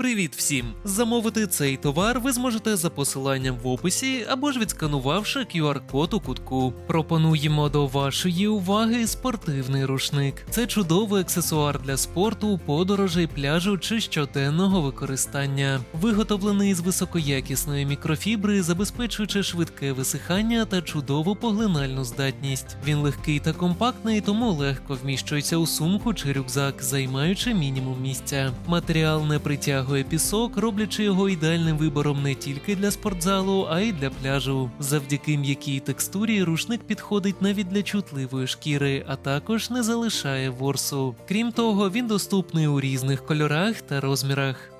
Привіт всім! Замовити цей товар ви зможете за посиланням в описі або ж відсканувавши QR-код у кутку. Пропонуємо до вашої уваги спортивний рушник. Це чудовий аксесуар для спорту, подорожей, пляжу чи щоденного використання. Виготовлений з високоякісної мікрофібри, забезпечуючи швидке висихання та чудову поглинальну здатність. Він легкий та компактний, тому легко вміщується у сумку чи рюкзак, займаючи мінімум місця. Матеріал не притягує пісок, роблячи його ідеальним вибором не тільки для спортзалу, а й для пляжу. Завдяки м'якій текстурі рушник підходить навіть для чутливої шкіри, а також не залишає ворсу. Крім того, він доступний у різних кольорах та розмірах.